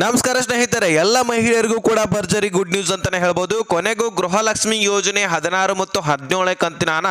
ನಮಸ್ಕಾರ ಸ್ನೇಹಿತರೆ, ಎಲ್ಲ ಮಹಿಳೆಯರಿಗೂ ಕೂಡ ಭರ್ಜರಿ ಗುಡ್ ನ್ಯೂಸ್ ಅಂತಾನೆ ಹೇಳ್ಬೋದು. ಕೊನೆಗೂ ಗೃಹಲಕ್ಷ್ಮಿ ಯೋಜನೆ ಹದಿನಾರು ಮತ್ತು ಹದಿನೇಳನೇ ಕಂತಿನ ಹಣ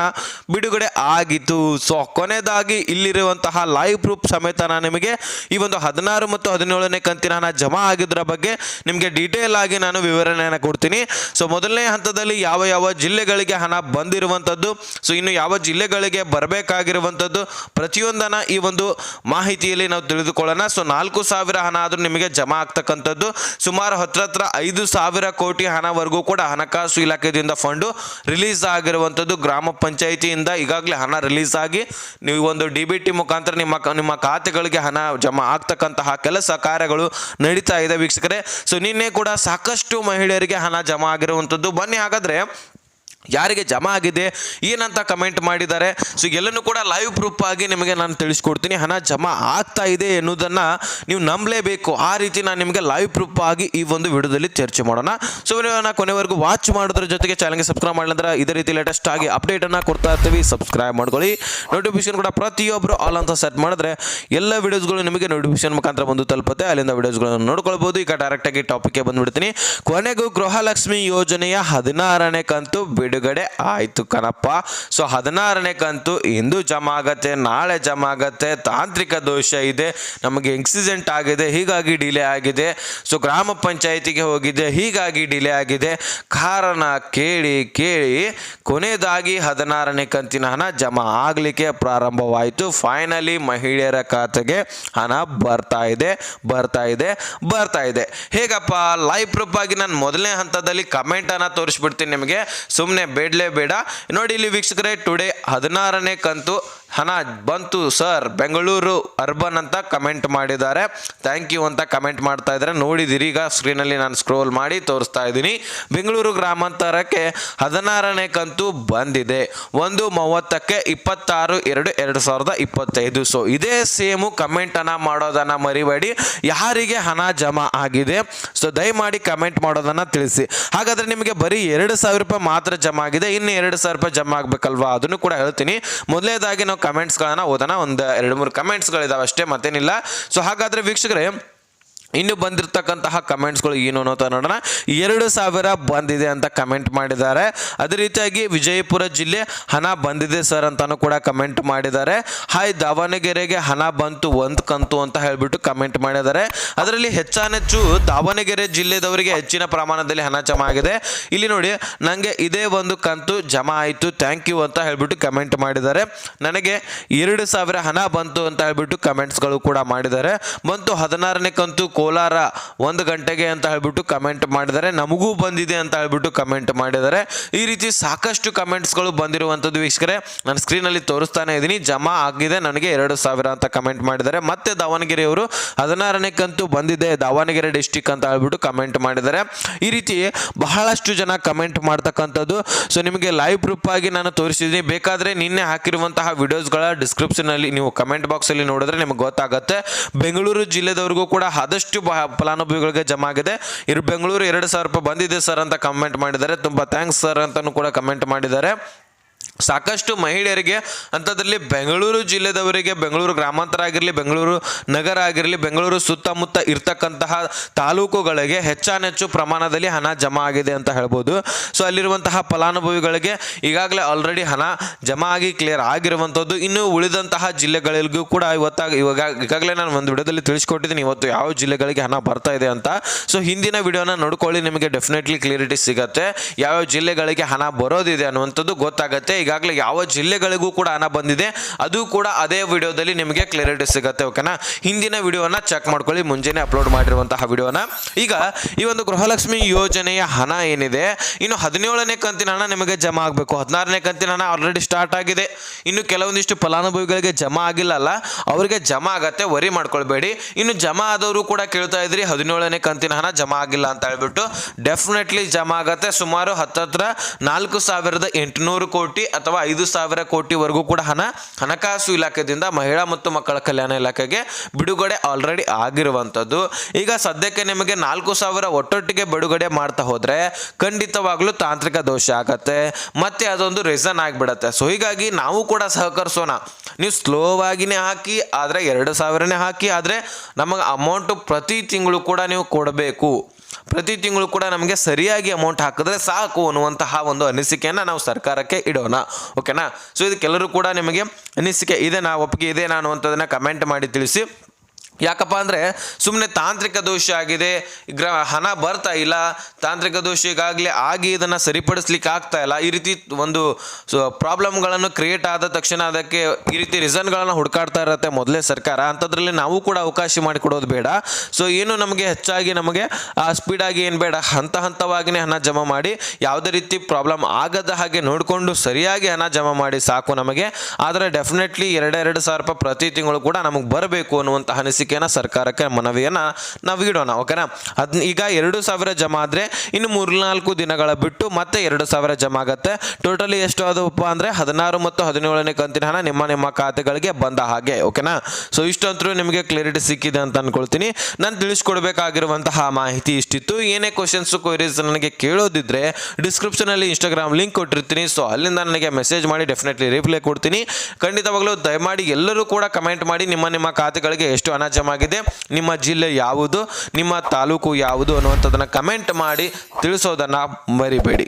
ಬಿಡುಗಡೆ ಆಗಿತ್ತು. ಸೊ ಕೊನೆಯದಾಗಿ ಇಲ್ಲಿರುವಂತಹ ಲೈವ್ ಪ್ರೂಫ್ ಸಮೇತ ನಿಮಗೆ ಈ ಒಂದು ಹದಿನಾರು ಮತ್ತು ಹದಿನೇಳನೇ ಕಂತಿನ ಹಣ ಜಮಾ ಆಗಿದ್ರ ಬಗ್ಗೆ ನಿಮಗೆ ಡೀಟೇಲ್ ಆಗಿ ನಾನು ವಿವರಣೆಯನ್ನು ಕೊಡ್ತೀನಿ. ಸೊ ಮೊದಲನೇ ಹಂತದಲ್ಲಿ ಯಾವ ಯಾವ ಜಿಲ್ಲೆಗಳಿಗೆ ಹಣ ಬಂದಿರುವಂಥದ್ದು ಸೊ ಇನ್ನು ಯಾವ ಜಿಲ್ಲೆಗಳಿಗೆ ಬರಬೇಕಾಗಿರುವಂಥದ್ದು ಪ್ರತಿಯೊಂದನ್ನು ಈ ಒಂದು ಮಾಹಿತಿಯಲ್ಲಿ ನಾವು ತಿಳಿದುಕೊಳ್ಳೋಣ. ಸೊ ನಾಲ್ಕು ಸಾವಿರ ಹಣ ಆದರೂ ನಿಮಗೆ ಜಮಾ ಆಗ್ತಕ್ಕಂಥದ್ದು. ಸುಮಾರು ಹತ್ರ ಹತ್ರ ಐದು ಸಾವಿರ ಕೋಟಿ ಹಣವರೆಗೂ ಕೂಡ ಹಣಕಾಸು ಇಲಾಖೆಯಿಂದ ಫಂಡು ರಿಲೀಸ್ ಆಗಿರುವಂಥದ್ದು ಗ್ರಾಮ ಪಂಚಾಯಿತಿಯಿಂದ. ಈಗಾಗಲೇ ಹಣ ರಿಲೀಸ್ ಆಗಿ ನೀವು ಒಂದು ಡಿ ಬಿ ಟಿ ಮುಖಾಂತರ ನಿಮ್ಮ ನಿಮ್ಮ ಖಾತೆಗಳಿಗೆ ಹಣ ಜಮಾ ಆಗ್ತಕ್ಕಂತಹ ಕೆಲಸ ಕಾರ್ಯಗಳು ನಡೀತಾ ಇದೆ ವೀಕ್ಷಕರೇ. ಸೊ ನಿನ್ನೆ ಕೂಡ ಸಾಕಷ್ಟು ಮಹಿಳೆಯರಿಗೆ ಹಣ ಜಮಾ ಆಗಿರುವಂಥದ್ದು. ಬನ್ನಿ ಹಾಗಾದ್ರೆ ಯಾರಿಗೆ ಜಮಾ ಆಗಿದೆ, ಏನಂತ ಕಮೆಂಟ್ ಮಾಡಿದ್ದಾರೆ. ಸೊ ಎಲ್ಲನೂ ಕೂಡ ಲೈವ್ ಪ್ರೂಫ್ ಆಗಿ ನಿಮಗೆ ನಾನು ತಿಳಿಸ್ಕೊಡ್ತೀನಿ. ಹಣ ಜಮಾ ಆಗ್ತಾ ಇದೆ ಎನ್ನುವುದನ್ನು ನೀವು ನಂಬಲೇಬೇಕು. ಆ ರೀತಿ ನಾನು ನಿಮಗೆ ಲೈವ್ ಪ್ರೂಫ್ ಆಗಿ ಈ ಒಂದು ವಿಡಿಯೋದಲ್ಲಿ ಚರ್ಚೆ ಮಾಡೋಣ. ಸೊ ವಿಡಿಯೋನ ಕೊನೆವರೆಗೂ ವಾಚ್ ಮಾಡೋದ್ರ ಜೊತೆಗೆ ಚಾನಲ್ಗೆ ಸಬ್ಸ್ಕ್ರೈಬ್ ಮಾಡಿದ್ರೆ ಇದೇ ರೀತಿ ಲೇಟೆಸ್ಟ್ ಆಗಿ ಅಪ್ಡೇಟನ್ನು ಕೊಡ್ತಾ ಇರ್ತೀವಿ. ಸಬ್ಸ್ಕ್ರೈಬ್ ಮಾಡ್ಕೊಳ್ಳಿ. ನೋಟಿಫಿಕೇಶನ್ ಕೂಡ ಪ್ರತಿಯೊಬ್ಬರು ಆಲ್ ಅಂತ ಸೆಟ್ ಮಾಡಿದ್ರೆ ಎಲ್ಲ ವಿಡಿಯೋಸ್ಗಳು ನಿಮಗೆ ನೋಟಿಫಿಕೇಶನ್ ಮುಖಾಂತರ ಬಂದು ತಲುಪುತ್ತೆ. ಅಲ್ಲಿಂದ ವಿಡಿಯೋಸ್ಗಳನ್ನು ನೋಡ್ಕೊಳ್ಬೋದು. ಈಗ ಡೈರೆಕ್ಟಾಗಿ ಟಾಪಿಕ್ಗೆ ಬಂದುಬಿಡ್ತೀನಿ. ಕೊನೆಗೂ ಗೃಹಲಕ್ಷ್ಮಿ ಯೋಜನೆಯ ಹದಿನಾರನೇ ಕಂತು ಬಿಡುಗಡೆ ಆಯಿತು ಕಣಪ್ಪ. ಸೊ ಹದಿನಾರನೇ ಕಂತು ಇಂದು ಜಮಾ ಆಗತ್ತೆ, ನಾಳೆ ಜಮಾ ಆಗತ್ತೆ, ತಾಂತ್ರಿಕ ದೋಷ ಇದೆ, ನಮಗೆ ಎಕ್ಸಿಡೆಂಟ್ ಆಗಿದೆ, ಹೀಗಾಗಿ ಡಿಲೇ ಆಗಿದೆ. ಸೊ ಗ್ರಾಮ ಪಂಚಾಯಿತಿಗೆ ಹೋಗಿದೆ, ಹೀಗಾಗಿ ಡಿಲೇ ಆಗಿದೆ. ಕಾರಣ ಕೇಳಿ ಕೇಳಿ, ಕೊನೆಯದಾಗಿ ಹದಿನಾರನೇ ಕಂತಿನ ಹಣ ಜಮಾ ಆಗಲಿಕ್ಕೆ ಪ್ರಾರಂಭವಾಯಿತು. ಫೈನಲಿ ಮಹಿಳೆಯರ ಖಾತೆಗೆ ಹಣ ಬರ್ತಾ ಇದೆ ಬರ್ತಾ ಇದೆ ಬರ್ತಾ ಇದೆ. ಹೇಗಪ್ಪ? ಲೈವ್ ಪ್ರೂಫ್ ಆಗಿ ನಾನು ಮೊದಲನೇ ಹಂತದಲ್ಲಿ ಕಮೆಂಟನ್ನು ತೋರಿಸ್ಬಿಡ್ತೀನಿ ನಿಮಗೆ. ಸುಮ್ಮನೆ ಬೇಡಲೇ ಬೇಡ. ನೋಡಿ ಇಲ್ಲಿ ವೀಕ್ಷಕರೇ ಟುಡೇ ಹದಿನಾರನೇ ಕಂತು ಹಣ ಬಂತು ಸರ್, ಬೆಂಗಳೂರು ಅರ್ಬನ್ ಅಂತ ಕಮೆಂಟ್ ಮಾಡಿದ್ದಾರೆ. ಥ್ಯಾಂಕ್ ಯು ಅಂತ ಕಮೆಂಟ್ ಮಾಡ್ತಾ ಇದ್ದಾರೆ ನೋಡಿದಿರಿ. ಈಗ ಸ್ಕ್ರೀನಲ್ಲಿ ನಾನು ಸ್ಕ್ರೋಲ್ ಮಾಡಿ ತೋರಿಸ್ತಾ ಇದ್ದೀನಿ. ಬೆಂಗಳೂರು ಗ್ರಾಮಾಂತರಕ್ಕೆ ಹದಿನಾರನೇ ಕಂತು ಬಂದಿದೆ. ಒಂದು ಮೂವತ್ತಕ್ಕೆ ಇಪ್ಪತ್ತಾರು, ಎರಡು ಎರಡು ಸಾವಿರದ ಇಪ್ಪತ್ತೈದು. ಸೊ ಇದೇ ಸೇಮು ಕಮೆಂಟನ್ನು ಮಾಡೋದನ್ನು ಮರಿಬೇಡಿ. ಯಾರಿಗೆ ಹಣ ಜಮಾ ಆಗಿದೆ? ಸೊ ದಯಮಾಡಿ ಕಮೆಂಟ್ ಮಾಡೋದನ್ನು ತಿಳಿಸಿ. ಹಾಗಾದರೆ ನಿಮಗೆ ಬರೀ ಎರಡು ಸಾವಿರ ರೂಪಾಯಿ ಮಾತ್ರ ಜಮಾ ಆಗಿದೆ. ಇನ್ನು ಎರಡು ಸಾವಿರ ರೂಪಾಯಿ ಜಮಾ ಆಗಬೇಕಲ್ವಾ? ಅದನ್ನು ಕೂಡ ಹೇಳ್ತೀನಿ. ಮೊದಲೇದಾಗಿ ನಾವು ಕಮೆಂಟ್ಸ್ಗಳನ್ನ ಓದೋಣ. ಒಂದು ಎರಡು ಮೂರು ಕಮೆಂಟ್ಸ್ಗಳಿದಾವೆ ಅಷ್ಟೇ ಮತ್ತೇನಿಲ್ಲ. ಸೊ ಹಾಗಾದರೆ ವೀಕ್ಷಕರೇ ಇನ್ನು ಬಂದಿರತಕ್ಕಂತಹ ಕಮೆಂಟ್ಸ್ಗಳು ಏನು ಅನ್ನೋತ ನೋಡೋಣ. ಎರಡು ಸಾವಿರ ಬಂದಿದೆ ಅಂತ ಕಮೆಂಟ್ ಮಾಡಿದ್ದಾರೆ. ಅದೇ ರೀತಿಯಾಗಿ ವಿಜಯಪುರ ಜಿಲ್ಲೆ ಹಣ ಬಂದಿದೆ ಸರ್ ಅಂತಾನು ಕೂಡ ಕಮೆಂಟ್ ಮಾಡಿದ್ದಾರೆ. ಹಾಯ್, ದಾವಣಗೆರೆಗೆ ಹಣ ಬಂತು, ಒಂದು ಕಂತು ಅಂತ ಹೇಳ್ಬಿಟ್ಟು ಕಮೆಂಟ್ ಮಾಡಿದ್ದಾರೆ. ಅದರಲ್ಲಿ ಹೆಚ್ಚಾನೆಚ್ಚು ದಾವಣಗೆರೆ ಜಿಲ್ಲೆದವರಿಗೆ ಹೆಚ್ಚಿನ ಪ್ರಮಾಣದಲ್ಲಿ ಹಣ ಜಮಾ ಆಗಿದೆ. ಇಲ್ಲಿ ನೋಡಿ ನನಗೆ ಇದೇ ಒಂದು ಕಂತು ಜಮಾ ಆಯಿತು ಥ್ಯಾಂಕ್ ಯು ಅಂತ ಹೇಳ್ಬಿಟ್ಟು ಕಮೆಂಟ್ ಮಾಡಿದ್ದಾರೆ. ನನಗೆ ಎರಡು ಸಾವಿರ ಹಣ ಬಂತು ಅಂತ ಹೇಳ್ಬಿಟ್ಟು ಕಮೆಂಟ್ಸ್ಗಳು ಕೂಡ ಮಾಡಿದ್ದಾರೆ. ಬಂತು ಹದಿನಾರನೇ ಕಂತು ಕೋಲಾರ ಒಂದು ಗಂಟೆಗೆ ಅಂತ ಹೇಳ್ಬಿಟ್ಟು ಕಮೆಂಟ್ ಮಾಡಿದ್ದಾರೆ. ನಮಗೂ ಬಂದಿದೆ ಅಂತ ಹೇಳ್ಬಿಟ್ಟು ಕಮೆಂಟ್ ಮಾಡಿದ್ದಾರೆ. ಈ ರೀತಿ ಸಾಕಷ್ಟು ಕಮೆಂಟ್ಸ್ಗಳು ಬಂದಿರುವಂಥದ್ದು ವೀಕ್ಷಕರೇ, ನಾನು ಸ್ಕ್ರೀನಲ್ಲಿ ತೋರಿಸ್ತಾನೆ ಇದ್ದೀನಿ. ಜಮಾ ಆಗಿದೆ, ನನಗೆ ಎರಡು ಸಾವಿರ ಅಂತ ಕಮೆಂಟ್ ಮಾಡಿದ್ದಾರೆ. ಮತ್ತೆ ದಾವಣಗೆರೆಯವರು ಹದಿನಾರನೇ ಕಂತು ಬಂದಿದೆ, ದಾವಣಗೆರೆ ಡಿಸ್ಟಿಕ್ ಅಂತ ಹೇಳ್ಬಿಟ್ಟು ಕಮೆಂಟ್ ಮಾಡಿದ್ದಾರೆ. ಈ ರೀತಿ ಬಹಳಷ್ಟು ಜನ ಕಮೆಂಟ್ ಮಾಡ್ತಕ್ಕಂಥದ್ದು. ಸೊ ನಿಮಗೆ ಲೈವ್ ಪ್ರೂಫ್ ಆಗಿ ನಾನು ತೋರಿಸಿದ್ದೀನಿ. ಬೇಕಾದರೆ ನಿನ್ನೆ ಹಾಕಿರುವಂತಹ ವಿಡಿಯೋಸ್ಗಳ ಡಿಸ್ಕ್ರಿಪ್ಷನಲ್ಲಿ ನೀವು ಕಮೆಂಟ್ ಬಾಕ್ಸಲ್ಲಿ ನೋಡಿದ್ರೆ ನಿಮಗೆ ಗೊತ್ತಾಗುತ್ತೆ. ಬೆಂಗಳೂರು ಜಿಲ್ಲೆದವರೆಗೂ ಕೂಡ ಆದಷ್ಟು ಬಹ ಫಲಾನುಭವಿಗಳಿಗೆ ಜಮಾ ಆಗಿದೆ ಇರು ಬೆಂಗಳೂರು ಎರಡು ಸಾವಿರ ರೂಪಾಯಿ ಬಂದಿದೆ ಸರ್ ಅಂತ ಕಮೆಂಟ್ ಮಾಡಿದ್ದಾರೆ. ತುಂಬ ಥ್ಯಾಂಕ್ಸ್ ಸರ್ ಅಂತಲೂ ಕೂಡ ಕಮೆಂಟ್ ಮಾಡಿದ್ದಾರೆ. ಸಾಕಷ್ಟು ಮಹಿಳೆಯರಿಗೆ, ಅಂಥದ್ರಲ್ಲಿ ಬೆಂಗಳೂರು ಜಿಲ್ಲೆದವರಿಗೆ, ಬೆಂಗಳೂರು ಗ್ರಾಮಾಂತರ ಆಗಿರಲಿ ಬೆಂಗಳೂರು ನಗರ ಆಗಿರಲಿ ಬೆಂಗಳೂರು ಸುತ್ತಮುತ್ತ ಇರ್ತಕ್ಕಂತಹ ತಾಲೂಕುಗಳಿಗೆ ಹೆಚ್ಚಾನೆಚ್ಚು ಪ್ರಮಾಣದಲ್ಲಿ ಹಣ ಜಮಾ ಆಗಿದೆ ಅಂತ ಹೇಳ್ಬೋದು. ಸೊ ಅಲ್ಲಿರುವಂತಹ ಫಲಾನುಭವಿಗಳಿಗೆ ಈಗಾಗಲೇ ಆಲ್ರೆಡಿ ಹಣ ಜಮಾ ಆಗಿ ಕ್ಲಿಯರ್ ಆಗಿರುವಂಥದ್ದು. ಇನ್ನು ಉಳಿದಂತಹ ಜಿಲ್ಲೆಗಳಿಗೂ ಕೂಡ ಇವತ್ತಾಗ ಇವಾಗ ಈಗಾಗಲೇ ನಾನು ಒಂದು ವಿಡಿಯೋದಲ್ಲಿ ತಿಳಿಸ್ಕೊಟ್ಟಿದ್ದೀನಿ. ಇವತ್ತು ಯಾವ ಜಿಲ್ಲೆಗಳಿಗೆ ಹಣ ಬರ್ತಾ ಇದೆ ಅಂತ. ಸೊ ಹಿಂದಿನ ವಿಡಿಯೋನ ನೋಡ್ಕೊಳ್ಳಿ, ನಿಮಗೆ ಡೆಫಿನೆಟ್ಲಿ ಕ್ಲಿಯರಿಟಿ ಸಿಗತ್ತೆ. ಯಾವ್ಯಾವ ಜಿಲ್ಲೆಗಳಿಗೆ ಹಣ ಬರೋದಿದೆ ಅನ್ನುವಂಥದ್ದು ಗೊತ್ತಾಗುತ್ತೆ. ಈಗಾಗಲೇ ಯಾವ ಜಿಲ್ಲೆಗಳಿಗೂ ಕೂಡ ಹಣ ಬಂದಿದೆ. ಅದು ಕೂಡ ಅದೇ ವಿಡಿಯೋದಲ್ಲಿ ನಿಮಗೆ ಕ್ಲಿಯರಿಟಿ ಸಿಗುತ್ತೆ ಓಕೆನಾ ಹಿಂದಿನ ವಿಡಿಯೋನ ಚೆಕ್ ಮಾಡ್ಕೊಳ್ಳಿ, ಮುಂಜಾನೆ ಅಪ್ಲೋಡ್ ಮಾಡಿರುವಂತಹ ವಿಡಿಯೋನ. ಈಗ ಈ ಒಂದು ಗೃಹಲಕ್ಷ್ಮಿ ಯೋಜನೆಯ ಹಣ ಏನಿದೆ? ಇನ್ನು ಹದಿನೇಳನೇ ಕಂತಿನ ಹಣ ನಿಮಗೆ ಜಮಾ ಆಗಬೇಕು. ಹದಿನಾರನೇ ಕಂತಿನ ಹಣ ಆಲ್ರೆಡಿ ಸ್ಟಾರ್ಟ್ ಆಗಿದೆ. ಇನ್ನು ಕೆಲವೊಂದಿಷ್ಟು ಫಲಾನುಭವಿಗಳಿಗೆ ಜಮಾ ಆಗಿಲ್ಲಲ್ಲ ಅವರಿಗೆ ಜಮಾ ಆಗತ್ತೆ ವರಿ ಮಾಡ್ಕೊಳ್ಬೇಡಿ. ಇನ್ನು ಜಮಾ ಆದವರು ಕೂಡ ಕೇಳ್ತಾ ಇದ್ರಿ, ಹದಿನೇಳನೇ ಕಂತಿನ ಹಣ ಜಮಾ ಆಗಿಲ್ಲ ಅಂತ ಹೇಳ್ಬಿಟ್ಟು. ಡೆಫಿನೆಟ್ಲಿ ಜಮಾ ಆಗತ್ತೆ. ಸುಮಾರು ಹತ್ತತ್ರ ನಾಲ್ಕು ಸಾವಿರದ ಎಂಟುನೂರು ಕೋಟಿ ಅಥವಾ ಐದು ಸಾವಿರ ಕೋಟಿವರೆಗೂ ಕೂಡ ಹಣ, ಹಣಕಾಸು ಇಲಾಖೆಯಿಂದ ಮಹಿಳಾ ಮತ್ತು ಮಕ್ಕಳ ಕಲ್ಯಾಣ ಇಲಾಖೆಗೆ ಬಿಡುಗಡೆ ಆಲ್ರೆಡಿ ಆಗಿರುವಂಥದ್ದು. ಈಗ ಸದ್ಯಕ್ಕೆ ನಿಮಗೆ ನಾಲ್ಕು ಸಾವಿರ ಒಟ್ಟೊಟ್ಟಿಗೆ ಬಿಡುಗಡೆ ಮಾಡ್ತಾ ಹೋದರೆ ಖಂಡಿತವಾಗ್ಲೂ ತಾಂತ್ರಿಕ ದೋಷ ಆಗತ್ತೆ. ಮತ್ತೆ ಅದೊಂದು ರೀಸನ್ ಆಗಿಬಿಡತ್ತೆ. ಸೊ ಹೀಗಾಗಿ ನಾವು ಕೂಡ ಸಹಕರಿಸೋಣ. ನೀವು ಸ್ಲೋವಾಗಿನೇ ಹಾಕಿ, ಆದರೆ ಎರಡು ಸಾವಿರನೇ ಹಾಕಿ, ಆದರೆ ನಮಗೆ ಅಮೌಂಟು ಪ್ರತಿ ತಿಂಗಳು ಕೂಡ ನೀವು ಕೊಡಬೇಕು. ಪ್ರತಿ ತಿಂಗಳು ಕೂಡ ನಮಗೆ ಸರಿಯಾಗಿ ಅಮೌಂಟ್ ಹಾಕಿದ್ರೆ ಸಾಕು ಅನ್ನುವಂತಹ ಒಂದು ಅನಿಸಿಕೆಯನ್ನು ನಾವು ಸರ್ಕಾರಕ್ಕೆ ಇಡೋಣ. ಓಕೆನಾ ಸೊ ಇದಕ್ಕೆಲ್ಲರೂ ಕೂಡ ನಿಮಗೆ ಅನಿಸಿಕೆ ಇದೆ, ನಾ ಒಪ್ಪಿಗೆ ಇದೆ, ನಾನು ಅಂತದನ್ನು ಕಮೆಂಟ್ ಮಾಡಿ ತಿಳಿಸಿ. ಯಾಕಪ್ಪ ಅಂದರೆ ಸುಮ್ಮನೆ ತಾಂತ್ರಿಕ ದೋಷ ಆಗಿದೆ, ಗ್ರ, ಹಣ ಬರ್ತಾ ಇಲ್ಲ, ತಾಂತ್ರಿಕ ದೋಷ ಈಗಾಗಲೇ ಆಗಿ ಇದನ್ನು ಸರಿಪಡಿಸ್ಲಿಕ್ಕೆ ಆಗ್ತಾ ಇಲ್ಲ, ಈ ರೀತಿ ಒಂದು ಪ್ರಾಬ್ಲಮ್ಗಳನ್ನು ಕ್ರಿಯೇಟ್ ಆದ ತಕ್ಷಣ ಅದಕ್ಕೆ ಈ ರೀತಿ ರೀಸನ್ಗಳನ್ನು ಹುಡುಕಾಡ್ತಾ ಇರುತ್ತೆ ಮೊದಲೇ ಸರ್ಕಾರ. ಅಂಥದ್ರಲ್ಲಿ ನಾವು ಕೂಡ ಅವಕಾಶ ಮಾಡಿಕೊಡೋದು ಬೇಡ. ಸೊ, ಏನು ನಮಗೆ ಹೆಚ್ಚಾಗಿ ನಮಗೆ ಸ್ಪೀಡಾಗಿ ಏನು ಬೇಡ, ಹಂತ ಹಂತವಾಗಿಯೇ ಹಣ ಜಮಾ ಮಾಡಿ, ಯಾವುದೇ ರೀತಿ ಪ್ರಾಬ್ಲಮ್ ಆಗದ ಹಾಗೆ ನೋಡಿಕೊಂಡು ಸರಿಯಾಗಿ ಹಣ ಜಮಾ ಮಾಡಿ ಸಾಕು ನಮಗೆ. ಆದರೆ ಡೆಫಿನೆಟ್ಲಿ ಎರಡೆರಡು ಸಾವಿರ ರೂಪಾಯಿ ಪ್ರತಿ ತಿಂಗಳು ಕೂಡ ನಮಗೆ ಬರಬೇಕು ಅನ್ನುವಂಥ ಅನಿಸಿಕೆಯನ್ನು ಸರ್ಕಾರಕ್ಕೆ ಮನವಿಯನ್ನು ನಾವು ಇಡೋಣ ಓಕೆನಾ ಅದ್ ಈಗ ಎರಡು ಸಾವಿರ ಜಮಾ ಆದರೆ ಇನ್ನು ಮೂರ್ನಾಲ್ಕು ದಿನಗಳ ಬಿಟ್ಟು ಮತ್ತೆ ಎರಡು ಸಾವಿರ ಜಮಾ ಆಗುತ್ತೆ. ಟೋಟಲಿ ಎಷ್ಟು ಆದವಪ್ಪ ಅಂದರೆ ಹದಿನಾರು ಮತ್ತು ಹದಿನೇಳನೇ ಕಂತಿನ ಹಣ ನಿಮ್ಮ ನಿಮ್ಮ ಖಾತೆಗಳಿಗೆ ಬಂದ ಹಾಗೆ ಓಕೆನಾ ಸೊ ಇಷ್ಟಂತರೂ ನಿಮಗೆ ಕ್ಲಾರಿಟಿ ಸಿಕ್ಕಿದೆ ಅಂತ ಅನ್ಕೊಳ್ತೀನಿ. ನಾನು ತಿಳಿಸ್ಕೊಡ್ಬೇಕಾಗಿರುವಂತಹ ಮಾಹಿತಿ ಇಷ್ಟಿತ್ತು. ಏನೇ ಕ್ವಶನ್ಸ್ ಕ್ವೈರೀಸ್ ನನಗೆ ಕೇಳೋದಿದ್ರೆ ಡಿಸ್ಕ್ರಿಪ್ಷನಲ್ಲಿ ಇನ್ಸ್ಟಾಗ್ರಾಮ್ ಲಿಂಕ್ ಕೊಟ್ಟಿರ್ತೀನಿ. ಸೊ ಅಲ್ಲಿಂದ ನನಗೆ ಮೆಸೇಜ್ ಮಾಡಿ ಡೆಫಿನೆಟ್ಲಿ ರಿಪ್ಲೈ ಕೊಡ್ತೀನಿ. ಖಂಡಿತವಾಗ್ಲೂ ದಯಮಾಡಿ ಎಲ್ಲರೂ ಕೂಡ ಕಮೆಂಟ್ ಮಾಡಿ ನಿಮ್ಮ ನಿಮ್ಮ ಖಾತೆಗಳಿಗೆ ಎಷ್ಟು ಹಣ ಆಗಿದೆ ನಿಮ್ಮ ಜಿಲ್ಲೆ ಯಾವುದು ನಿಮ್ಮ ತಾಲೂಕು ಯಾವುದು ಅನ್ನುವಂಥದ್ದನ್ನು ಕಮೆಂಟ್ ಮಾಡಿ ತಿಳಿಸೋದನ್ನು ಮರಿಬೇಡಿ.